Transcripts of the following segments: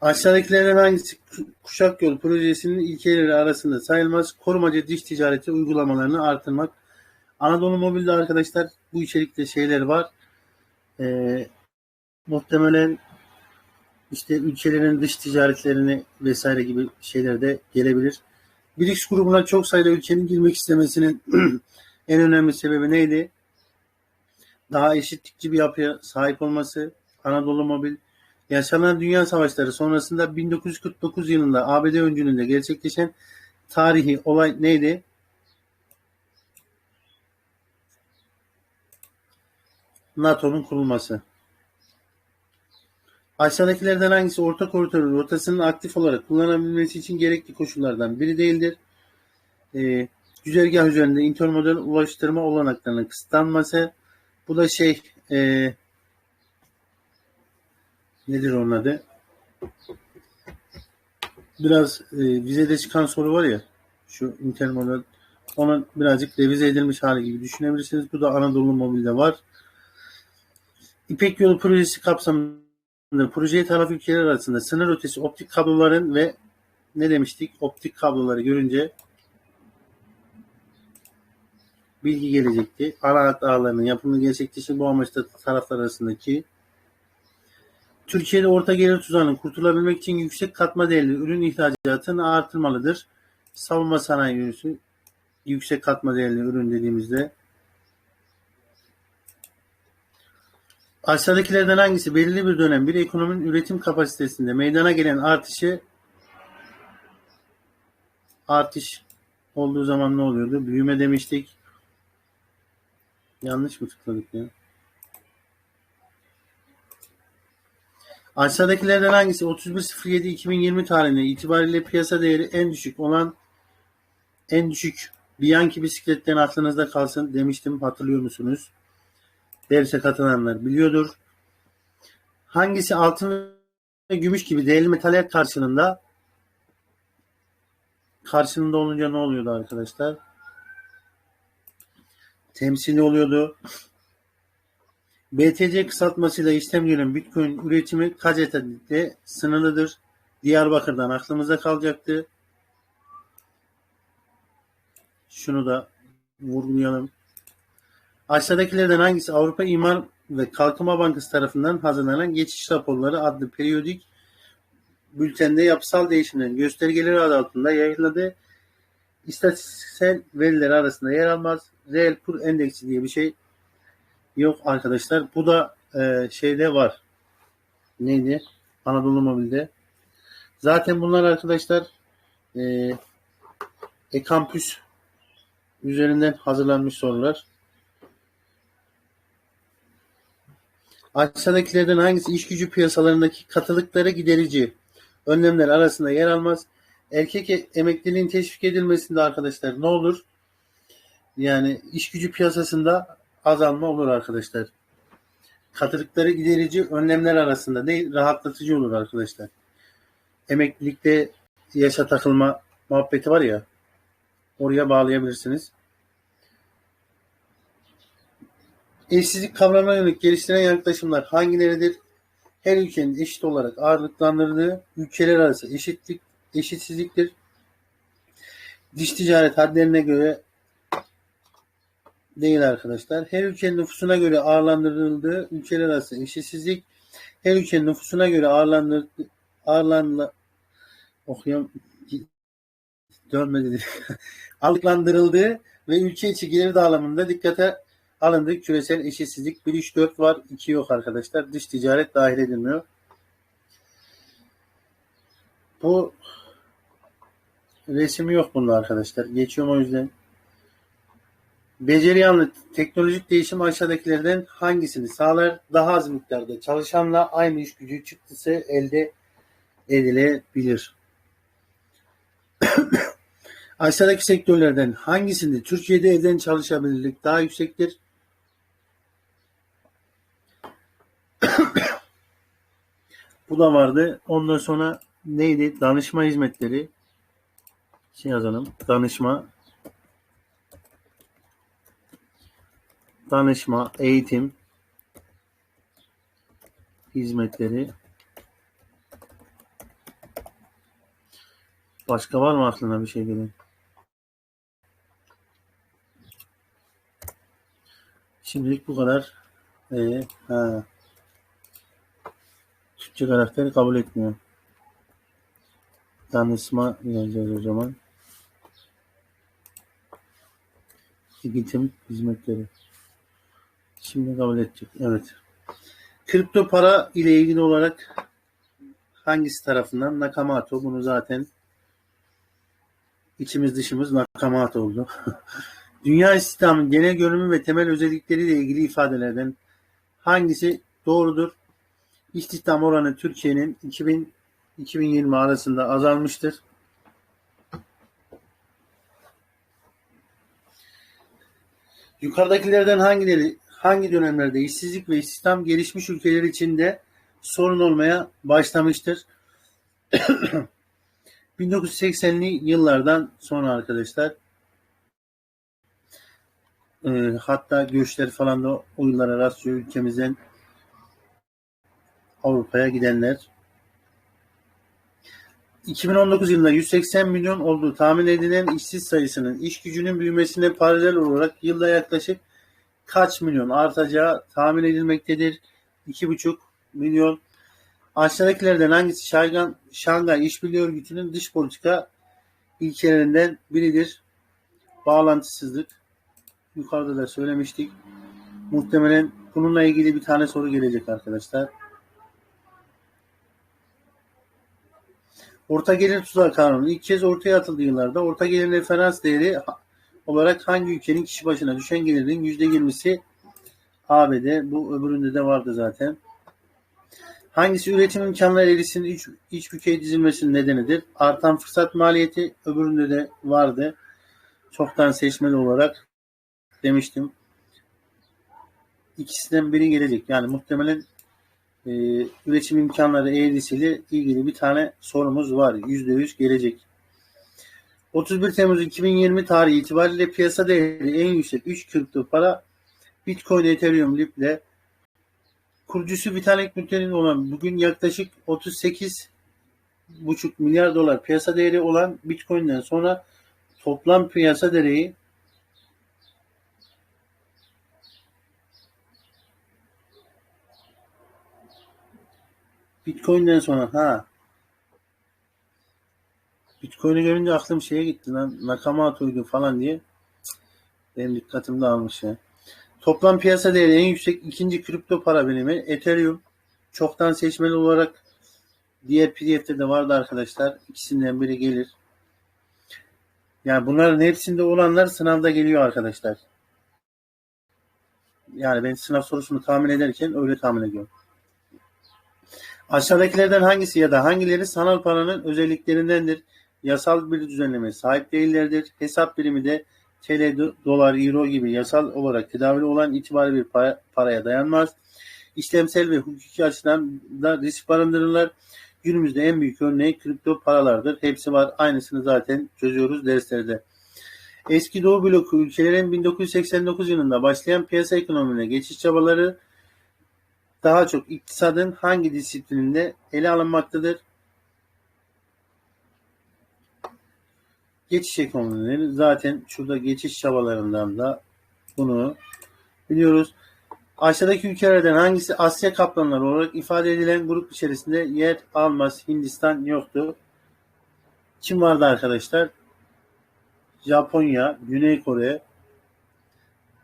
Aşağıdakilerden hangisi kuşak yol projesinin ilkeleri arasında sayılmaz? Korumacı diş ticareti uygulamalarını artırmak. Anadolu Mobil'de arkadaşlar bu içerikte şeyler var. Ee, muhtemelen işte ülkelerin dış ticaretlerini vesaire gibi şeyler de gelebilir. BRICS grubuna çok sayıda ülkenin girmek istemesinin en önemli sebebi neydi? Daha eşitlikçi bir yapıya sahip olması. Anadolu Mobil Yaşanan dünya savaşları sonrasında 1949 yılında ABD öncülüğünde gerçekleşen tarihi olay neydi? NATO'nun kurulması. Aşağıdakilerden hangisi orta koridorun rotasının aktif olarak kullanabilmesi için gerekli koşullardan biri değildir? Ee, güzergah üzerinde intermodal ulaştırma olanaklarının kısıtlanması. Bu da şey e, nedir onun adı? Biraz e, vizede çıkan soru var ya şu intermodal onun birazcık revize edilmiş hali gibi düşünebilirsiniz. Bu da Anadolu Mobil'de var. İpek Yolu projesi kapsamında projeye taraf ülkeler arasında sınır ötesi optik kabloların ve ne demiştik? Optik kabloları görünce bilgi gelecekti. Ana hat ağlarının yapımı gerçekleşir bu amaçla taraflar arasındaki Türkiye'de orta gelir tuzağının kurtulabilmek için yüksek katma değerli ürün ihracatını artırmalıdır. Savunma sanayi ürünü yüksek katma değerli ürün dediğimizde aşağıdakilerden hangisi belirli bir dönem bir ekonominin üretim kapasitesinde meydana gelen artışı artış olduğu zaman ne oluyordu? Büyüme demiştik. Yanlış mı tıkladık ya? Aşağıdakilerden hangisi 31.07.2020 tarihine itibariyle piyasa değeri en düşük olan en düşük Bianchi bisikletten aklınızda kalsın demiştim hatırlıyor musunuz? Derse katılanlar biliyordur. Hangisi altın ve gümüş gibi değerli metaller karşılığında karşılığında olunca ne oluyordu arkadaşlar? Temsili oluyordu. BTC kısaltmasıyla işlem gören Bitcoin üretimi kaç etadette sınırlıdır? Diyarbakır'dan aklımıza kalacaktı. Şunu da vurgulayalım. Aşağıdakilerden hangisi Avrupa İmar ve Kalkınma Bankası tarafından hazırlanan geçiş raporları adlı periyodik bültende yapısal değişimlerin göstergeleri adı altında yayınladığı istatistiksel veriler arasında yer almaz. Reel kur endeksi diye bir şey yok arkadaşlar. Bu da e, şeyde var. Neydi? Anadolu Mobil'de. Zaten bunlar arkadaşlar e, e-kampüs üzerinden hazırlanmış sorular. Aşağıdakilerden hangisi iş gücü piyasalarındaki katılıkları giderici önlemler arasında yer almaz? Erkek e, emekliliğin teşvik edilmesinde arkadaşlar ne olur? Yani iş gücü piyasasında azalma olur arkadaşlar. Katılıkları giderici önlemler arasında değil rahatlatıcı olur arkadaşlar. Emeklilikte yaşa takılma muhabbeti var ya oraya bağlayabilirsiniz. Eşsizlik kavramına yönelik geliştiren yaklaşımlar hangileridir? Her ülkenin eşit olarak ağırlıklandırdığı ülkeler arası eşitlik, eşitsizliktir. Diş ticaret hadlerine göre değil arkadaşlar. Her ülkenin nüfusuna göre ağırlandırıldığı ülkeler arası eşitsizlik, her ülkenin nüfusuna göre ağırlandır ağırlanla okuyam dönmedi ağırlıklandırıldığı ve ülke içi gelir dağılımında dikkate alındığı küresel eşitsizlik 1 3 4 var, 2 yok arkadaşlar. Dış ticaret dahil edilmiyor. Bu resmi yok bunda arkadaşlar. Geçiyorum o yüzden. Beceri yanlı teknolojik değişim aşağıdakilerden hangisini sağlar? Daha az miktarda çalışanla aynı iş gücü çıktısı elde edilebilir. Aşağıdaki sektörlerden hangisinde Türkiye'de evden çalışabilirlik daha yüksektir? Bu da vardı. Ondan sonra neydi? Danışma hizmetleri. Şey yazalım. Danışma danışma, eğitim hizmetleri Başka var mı aklına bir şey gelen? Şimdilik bu kadar. Ee, ha. Türkçe karakteri kabul etmiyor. Danışma yazacağız o zaman. Eğitim hizmetleri. Şimdi kabul edecek. Evet. Kripto para ile ilgili olarak hangisi tarafından? Nakamoto. Bunu zaten içimiz dışımız Nakamoto oldu. Dünya istihdamının genel görünümü ve temel özellikleriyle ilgili ifadelerden hangisi doğrudur? İstihdam oranı Türkiye'nin 2000 2020 arasında azalmıştır. Yukarıdakilerden hangileri hangi dönemlerde işsizlik ve istihdam gelişmiş ülkeler içinde sorun olmaya başlamıştır? 1980'li yıllardan sonra arkadaşlar e, hatta göçler falan da o yıllara rastlıyor ülkemizden Avrupa'ya gidenler 2019 yılında 180 milyon olduğu tahmin edilen işsiz sayısının iş gücünün büyümesine paralel olarak yılda yaklaşık kaç milyon artacağı tahmin edilmektedir. 2,5 milyon. Aşağıdakilerden hangisi Şangay, Şangay İşbirliği Örgütü'nün dış politika ilkelerinden biridir? Bağlantısızlık. Yukarıda da söylemiştik. Muhtemelen bununla ilgili bir tane soru gelecek arkadaşlar. Orta gelir tuzağı kanunu ilk kez ortaya atıldığı yıllarda orta gelir referans değeri olarak hangi ülkenin kişi başına düşen gelirin %20'si ABD. Bu öbüründe de vardı zaten. Hangisi üretim imkanları eğrisinin iç, iç bükey dizilmesinin nedenidir? Artan fırsat maliyeti öbüründe de vardı. Çoktan seçmeli olarak demiştim. İkisinden biri gelecek. Yani muhtemelen e, üretim imkanları eğrisiyle ilgili bir tane sorumuz var. %100 gelecek. 31 Temmuz 2020 tarihi itibariyle piyasa değeri en yüksek 3 kripto para Bitcoin, Ethereum, Lib ile kurucusu Vitalik Buterin olan bugün yaklaşık 38,5 milyar dolar piyasa değeri olan Bitcoin'den sonra toplam piyasa değeri Bitcoin'den sonra ha Bitcoin'i görünce aklım şeye gitti lan Nakamoto'ydu falan diye. Benim dikkatim dağılmış ya. Toplam piyasa değeri en yüksek ikinci kripto para birimi Ethereum. Çoktan seçmeli olarak diğer PDF'de de vardı arkadaşlar. İkisinden biri gelir. Yani bunların hepsinde olanlar sınavda geliyor arkadaşlar. Yani ben sınav sorusunu tahmin ederken öyle tahmin ediyorum. Aşağıdakilerden hangisi ya da hangileri sanal paranın özelliklerindendir? Yasal bir düzenleme sahip değillerdir. Hesap birimi de TL, dolar, euro gibi yasal olarak tedavili olan itibari bir para, paraya dayanmaz. İşlemsel ve hukuki açıdan da risk barındırırlar. Günümüzde en büyük örneği kripto paralardır. Hepsi var. Aynısını zaten çözüyoruz derslerde. Eski Doğu bloku ülkelerin 1989 yılında başlayan piyasa ekonomiine geçiş çabaları daha çok iktisadın hangi disiplininde ele alınmaktadır? Geçiş ekonomileri zaten şurada geçiş çabalarından da bunu biliyoruz. Aşağıdaki ülkelerden hangisi Asya kaplanları olarak ifade edilen grup içerisinde yer almaz? Hindistan yoktu. Çin vardı arkadaşlar. Japonya, Güney Kore,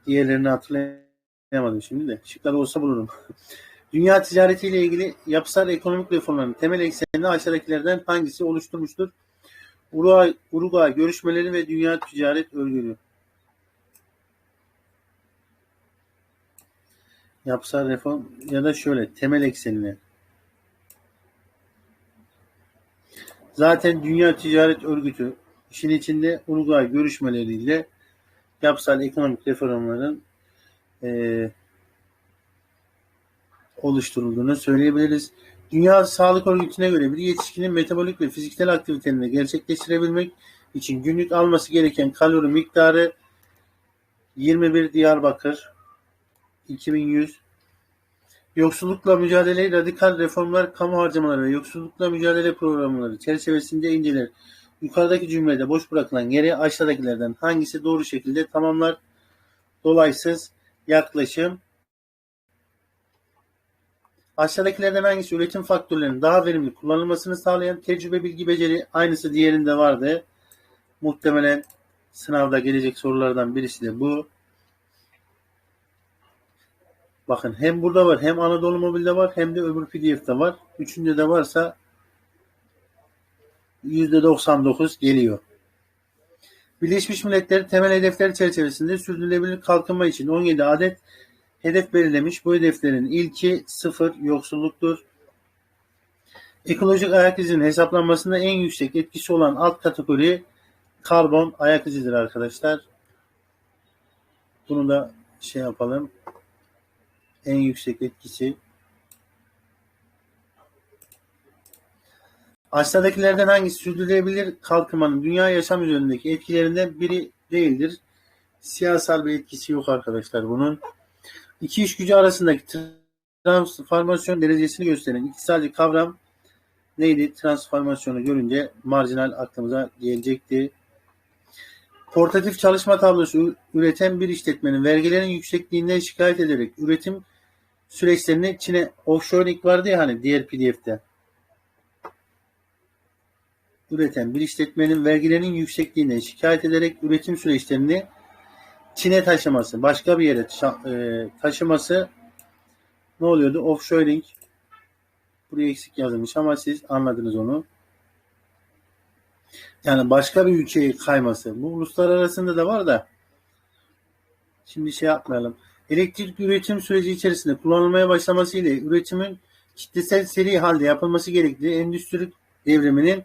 diğerlerini hatırlayamadım şimdi de. Şıklar olsa bulurum. Dünya ticaretiyle ilgili yapısal ekonomik reformların temel eksenini aşağıdakilerden hangisi oluşturmuştur? Uruguay, Uruguay görüşmeleri ve Dünya Ticaret Örgütü. Yapısal reform ya da şöyle temel eksenine. Zaten Dünya Ticaret Örgütü işin içinde Uruguay görüşmeleriyle yapısal ekonomik reformların e, oluşturulduğunu söyleyebiliriz. Dünya Sağlık Örgütü'ne göre bir yetişkinin metabolik ve fiziksel aktivitelerini gerçekleştirebilmek için günlük alması gereken kalori miktarı 21 Diyarbakır 2100 Yoksullukla mücadele radikal reformlar, kamu harcamaları ve yoksullukla mücadele programları çerçevesinde inceler. Yukarıdaki cümlede boş bırakılan yeri aşağıdakilerden hangisi doğru şekilde tamamlar? Dolaysız yaklaşım. Aşağıdakilerden hangisi üretim faktörlerinin daha verimli kullanılmasını sağlayan tecrübe, bilgi, beceri aynısı diğerinde vardı. Muhtemelen sınavda gelecek sorulardan birisi de bu. Bakın hem burada var hem Anadolu Mobil'de var hem de öbür PDF'de var. Üçünde de varsa %99 geliyor. Birleşmiş Milletler temel hedefler çerçevesinde sürdürülebilir kalkınma için 17 adet hedef belirlemiş. Bu hedeflerin ilki sıfır yoksulluktur. Ekolojik ayak izinin hesaplanmasında en yüksek etkisi olan alt kategori karbon ayak izidir arkadaşlar. Bunu da şey yapalım. En yüksek etkisi Aşağıdakilerden hangisi sürdürülebilir kalkınmanın dünya yaşam üzerindeki etkilerinden biri değildir? Siyasal bir etkisi yok arkadaşlar bunun. İki iş gücü arasındaki transformasyon derecesini gösteren iktisadî kavram neydi? Transformasyonu görünce marjinal aklımıza gelecekti. Portatif çalışma tablosu üreten bir işletmenin vergilerin yüksekliğinden şikayet ederek üretim süreçlerini Çin'e offshoring vardı ya hani diğer PDF'de üreten bir işletmenin vergilerinin yüksekliğinden şikayet ederek üretim süreçlerini Çin'e taşıması, başka bir yere e, taşıması ne oluyordu? Offshoring. Buraya eksik yazılmış ama siz anladınız onu. Yani başka bir ülkeye kayması. Bu uluslararasında da var da şimdi şey yapmayalım. Elektrik üretim süreci içerisinde kullanılmaya başlaması ile üretimin kitlesel seri halde yapılması gerektiği endüstri devriminin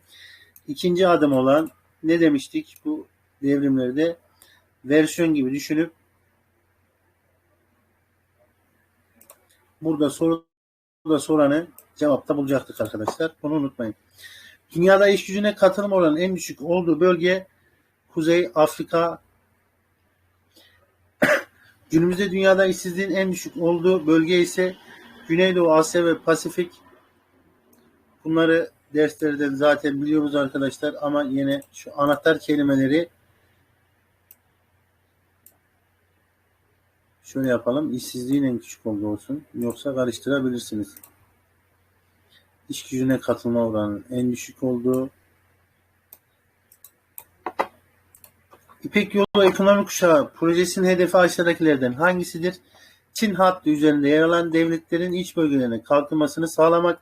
ikinci adım olan ne demiştik bu devrimlerde versiyon gibi düşünüp burada soru da soranı cevapta bulacaktık arkadaşlar. Bunu unutmayın. Dünyada iş gücüne katılım oranı en düşük olduğu bölge Kuzey Afrika. Günümüzde dünyada işsizliğin en düşük olduğu bölge ise Güneydoğu Asya ve Pasifik. Bunları derslerden zaten biliyoruz arkadaşlar ama yine şu anahtar kelimeleri şöyle yapalım. İşsizliğin en küçük olduğu olsun. Yoksa karıştırabilirsiniz. İş gücüne katılma oranının en düşük olduğu İpek Yolu Ekonomik Kuşağı projesinin hedefi aşağıdakilerden hangisidir? Çin hattı üzerinde yer alan devletlerin iç bölgelerine kalkınmasını sağlamak,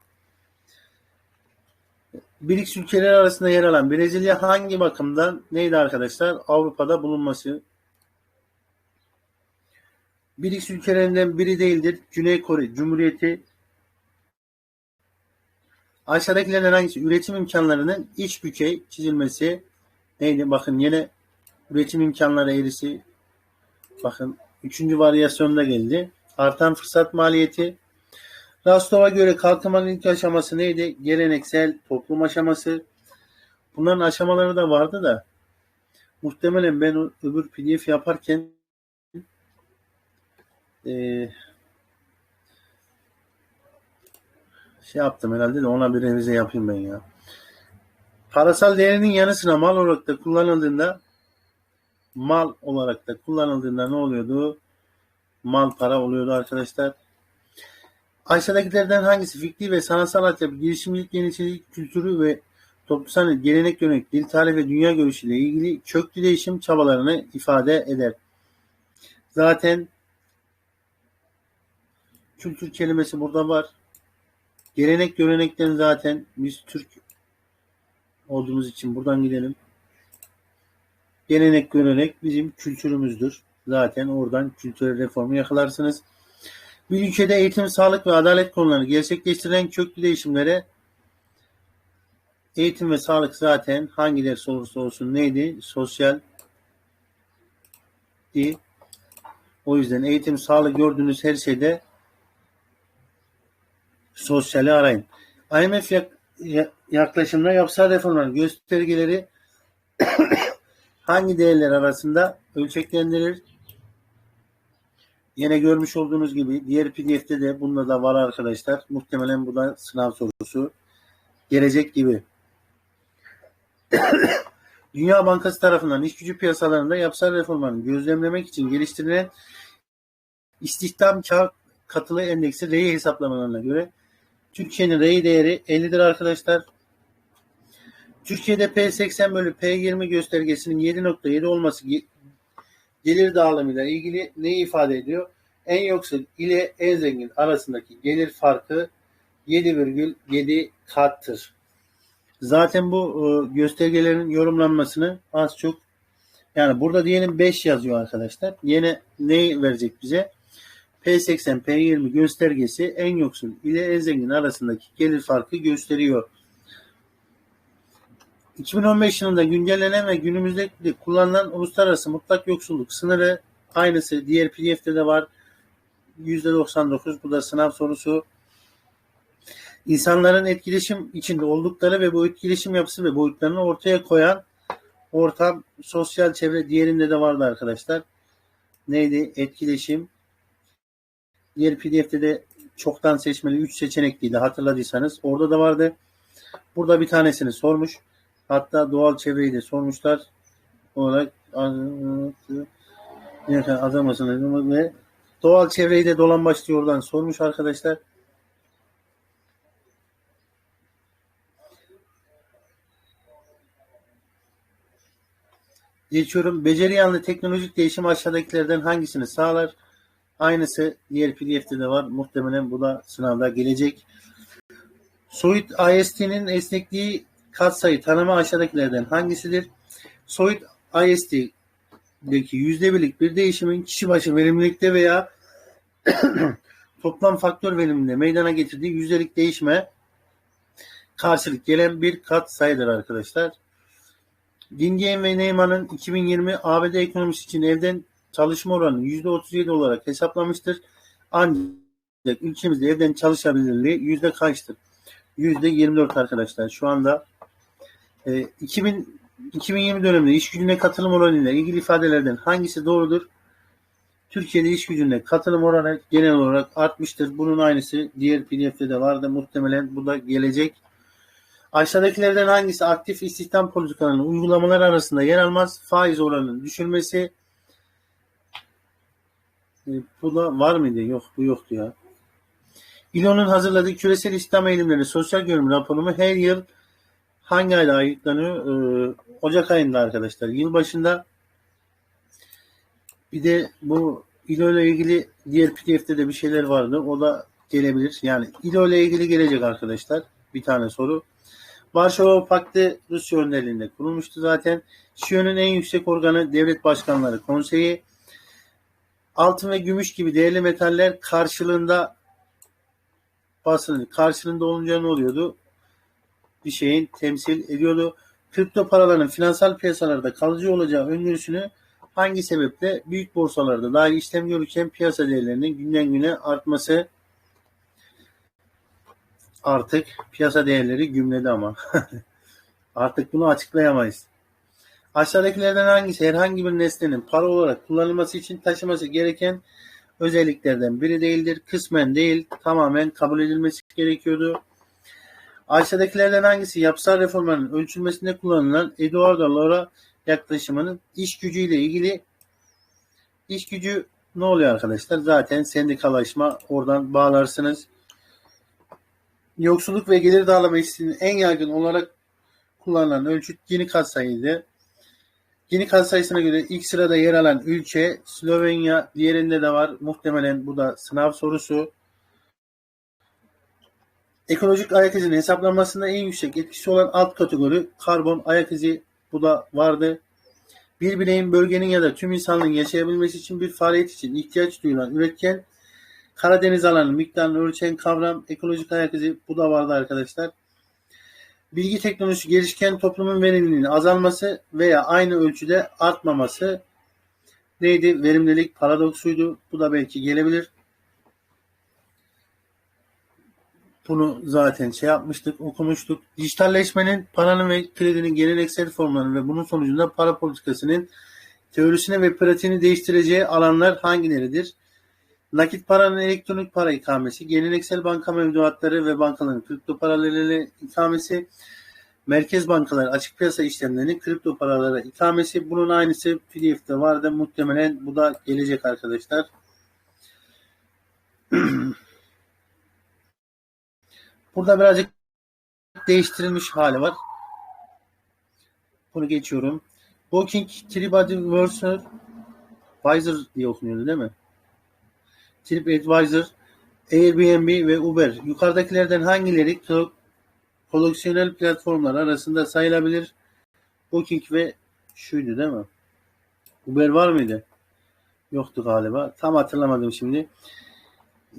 BRICS ülkeleri arasında yer alan Brezilya hangi bakımdan neydi arkadaşlar? Avrupa'da bulunması. BRICS ülkelerinden biri değildir. Güney Kore Cumhuriyeti aşağıdakilerden hangisi? Üretim imkanlarının iç bükey çizilmesi neydi? Bakın yine üretim imkanları eğrisi bakın üçüncü varyasyonda geldi. Artan fırsat maliyeti Rostov'a göre kalkınmanın ilk aşaması neydi? Geleneksel toplum aşaması. Bunların aşamaları da vardı da muhtemelen ben öbür pdf yaparken e, şey yaptım herhalde de ona bir revize yapayım ben ya. Parasal değerinin yanı sıra mal olarak da kullanıldığında mal olarak da kullanıldığında ne oluyordu? Mal para oluyordu arkadaşlar. Aşağıdakilerden hangisi fikri ve sanatsal altyapı, girişimcilik, yeniçilik kültürü ve toplumsal gelenek yönelik dil, tarih ve dünya görüşüyle ilgili köklü değişim çabalarını ifade eder. Zaten kültür kelimesi burada var. Gelenek görenekten zaten biz Türk olduğumuz için buradan gidelim. Gelenek görenek bizim kültürümüzdür. Zaten oradan kültürel reformu yakalarsınız. Bir ülkede eğitim, sağlık ve adalet konularını gerçekleştirilen köklü değişimlere eğitim ve sağlık zaten hangileri olursa olsun neydi? Sosyal di. O yüzden eğitim, sağlık gördüğünüz her şeyde sosyali arayın. IMF yaklaşımda yapısal reformların göstergeleri hangi değerler arasında ölçeklendirilir? Yine görmüş olduğunuz gibi diğer pdf'de de bunda da var arkadaşlar. Muhtemelen bu da sınav sorusu gelecek gibi. Dünya Bankası tarafından iş gücü piyasalarında yapısal reformlarını gözlemlemek için geliştirilen istihdam kar katılı endeksi REI hesaplamalarına göre Türkiye'nin REI değeri 50'dir arkadaşlar. Türkiye'de P80 bölü P20 göstergesinin 7.7 olması gelir dağılımıyla ilgili neyi ifade ediyor? En yoksul ile en zengin arasındaki gelir farkı 7,7 kattır. Zaten bu e, göstergelerin yorumlanmasını az çok yani burada diyelim 5 yazıyor arkadaşlar. Yine ne verecek bize? P80, P20 göstergesi en yoksul ile en zengin arasındaki gelir farkı gösteriyor. 2015 yılında güncellenen ve günümüzde kullanılan uluslararası mutlak yoksulluk sınırı aynısı diğer PDF'de de var. %99 bu da sınav sorusu. İnsanların etkileşim içinde oldukları ve bu etkileşim yapısı ve boyutlarını ortaya koyan ortam, sosyal çevre diğerinde de vardı arkadaşlar. Neydi? Etkileşim. Diğer PDF'de de çoktan seçmeli 3 seçenekliydi hatırladıysanız. Orada da vardı. Burada bir tanesini sormuş. Hatta doğal çevreyi de sormuşlar. Olarak azamasını ve doğal çevreyi de dolan başlıyor oradan sormuş arkadaşlar. Geçiyorum. Beceri yanlı teknolojik değişim aşağıdakilerden hangisini sağlar? Aynısı diğer PDF'de de var. Muhtemelen bu da sınavda gelecek. Soyut IST'nin esnekliği katsayı tanımı aşağıdakilerden hangisidir? Soyut IST'deki yüzde birlik bir değişimin kişi başı verimlilikte veya toplam faktör veriminde meydana getirdiği yüzdelik değişme karşılık gelen bir kat sayıdır arkadaşlar. Dingyen ve Neyman'ın 2020 ABD ekonomisi için evden çalışma oranını %37 olarak hesaplamıştır. Ancak ülkemizde evden çalışabilirliği yüzde kaçtır? Yüzde 24 arkadaşlar. Şu anda e, 2000, 2020 döneminde iş gücüne katılım oranıyla ilgili ifadelerden hangisi doğrudur? Türkiye'de iş gücüne katılım oranı genel olarak artmıştır. Bunun aynısı diğer PDF'de de vardı. Muhtemelen bu da gelecek. Aşağıdakilerden hangisi aktif istihdam politikalarının uygulamalar arasında yer almaz? Faiz oranının düşürmesi. E, bu var mıydı? Yok bu yoktu ya. İLO'nun hazırladığı küresel İslam eğilimleri sosyal görünüm raporu her yıl hangi ayda ayıklanıyor? Ee, Ocak ayında arkadaşlar. Yıl başında bir de bu İLO ile ilgili diğer PDF'de de bir şeyler vardı. O da gelebilir. Yani İLO ile ilgili gelecek arkadaşlar. Bir tane soru. Varşova Paktı Rusya önderliğinde kurulmuştu zaten. ŞİO'nun en yüksek organı Devlet Başkanları Konseyi. Altın ve gümüş gibi değerli metaller karşılığında basının karşılığında olunca ne oluyordu? Bir şeyin temsil ediyordu. Kripto paraların finansal piyasalarda kalıcı olacağı öngörüsünü hangi sebeple büyük borsalarda dahi işlem görürken piyasa değerlerinin günden güne artması artık piyasa değerleri gümledi ama. artık bunu açıklayamayız. Aşağıdakilerden hangisi herhangi bir nesnenin para olarak kullanılması için taşıması gereken özelliklerden biri değildir. Kısmen değil, tamamen kabul edilmesi gerekiyordu. Aşağıdakilerden hangisi yapısal reformların ölçülmesinde kullanılan Eduardo Lora yaklaşımının iş gücüyle ilgili iş gücü ne oluyor arkadaşlar? Zaten sendikalaşma oradan bağlarsınız. Yoksulluk ve gelir dağılma eşitliğinin en yaygın olarak kullanılan ölçüt Gini katsayıydı. Gini katsayısına göre ilk sırada yer alan ülke Slovenya, diğerinde de var. Muhtemelen bu da sınav sorusu. Ekolojik ayak izinin hesaplanmasında en yüksek etkisi olan alt kategori karbon ayak izi bu da vardı. Bir bireyin bölgenin ya da tüm insanlığın yaşayabilmesi için bir faaliyet için ihtiyaç duyulan üretken Karadeniz alanı miktarını ölçen kavram ekolojik ayak izi bu da vardı arkadaşlar. Bilgi teknolojisi gelişken toplumun verimliliğinin azalması veya aynı ölçüde artmaması neydi? Verimlilik paradoksuydu. Bu da belki gelebilir. Bunu zaten şey yapmıştık, okumuştuk. Dijitalleşmenin, paranın ve kredinin geleneksel formlarını ve bunun sonucunda para politikasının teorisini ve pratiğini değiştireceği alanlar hangileridir? Nakit paranın elektronik para ikamesi, geleneksel banka mevduatları ve bankaların kripto paralarıyla ikamesi, merkez bankaları açık piyasa işlemlerinin kripto paralara ikamesi. Bunun aynısı PDF'de vardı. Muhtemelen bu da gelecek arkadaşlar. Burada birazcık değiştirilmiş hali var. Bunu geçiyorum. Booking, TripAdvisor, Advisor diye okunuyordu değil mi? TripAdvisor, Airbnb ve Uber. Yukarıdakilerden hangileri koleksiyonel platformlar arasında sayılabilir? Booking ve şuydu değil mi? Uber var mıydı? Yoktu galiba. Tam hatırlamadım şimdi.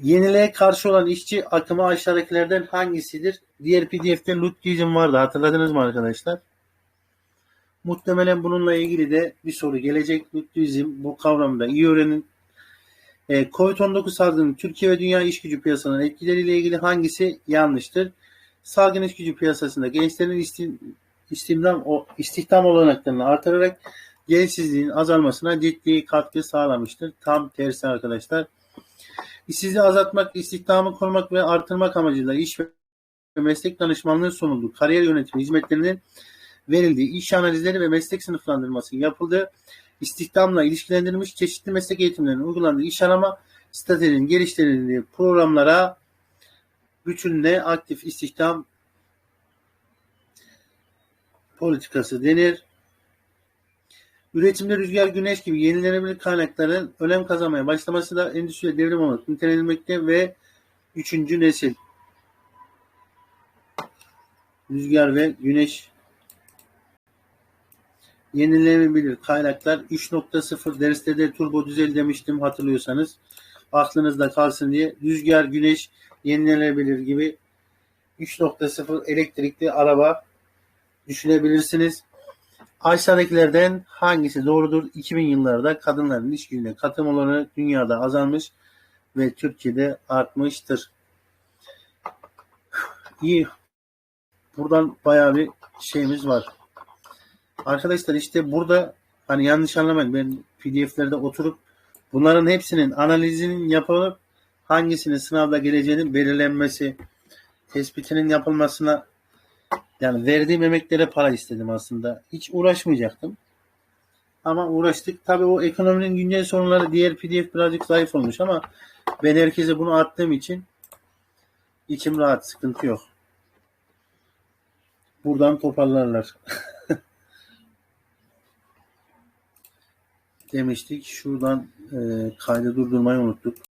Yeniliğe karşı olan işçi akımı aşağıdakilerden hangisidir? Diğer PDF'de Ludwig'in vardı. Hatırladınız mı arkadaşlar? Muhtemelen bununla ilgili de bir soru gelecek. Ludwig'in bu kavramı da iyi öğrenin. E, Covid-19 salgının Türkiye ve dünya iş gücü piyasalarının etkileriyle ilgili hangisi yanlıştır? Salgın iş gücü piyasasında gençlerin istihdam, istihdam olanaklarını artırarak gençsizliğin azalmasına ciddi katkı sağlamıştır. Tam tersi arkadaşlar. İşsizliği azaltmak, istihdamı korumak ve artırmak amacıyla iş ve meslek danışmanlığı sunuldu. Kariyer yönetimi hizmetlerinin verildiği, iş analizleri ve meslek sınıflandırması yapıldığı, istihdamla ilişkilendirilmiş çeşitli meslek eğitimlerinin uygulandığı iş arama stratejinin geliştirildiği programlara bütünle aktif istihdam politikası denir. Üretimde rüzgar, güneş gibi yenilenebilir kaynakların önem kazanmaya başlaması da endüstriye devrim olarak nitelenilmekte ve üçüncü nesil rüzgar ve güneş yenilenebilir kaynaklar 3.0 derste de turbo düzel demiştim hatırlıyorsanız aklınızda kalsın diye rüzgar, güneş yenilenebilir gibi 3.0 elektrikli araba düşünebilirsiniz. Aşağıdakilerden hangisi doğrudur? 2000 yıllarda kadınların iş gücüne katım oranı dünyada azalmış ve Türkiye'de artmıştır. İyi. Buradan bayağı bir şeyimiz var. Arkadaşlar işte burada hani yanlış anlamayın ben pdf'lerde oturup bunların hepsinin analizinin yapılıp hangisinin sınavda geleceğinin belirlenmesi tespitinin yapılmasına yani verdiğim emeklere para istedim aslında. Hiç uğraşmayacaktım. Ama uğraştık. Tabii o ekonominin güncel sorunları diğer pdf birazcık zayıf olmuş ama ben herkese bunu attığım için içim rahat. Sıkıntı yok. Buradan toparlarlar. demiştik. Şuradan e, kaydı durdurmayı unuttuk.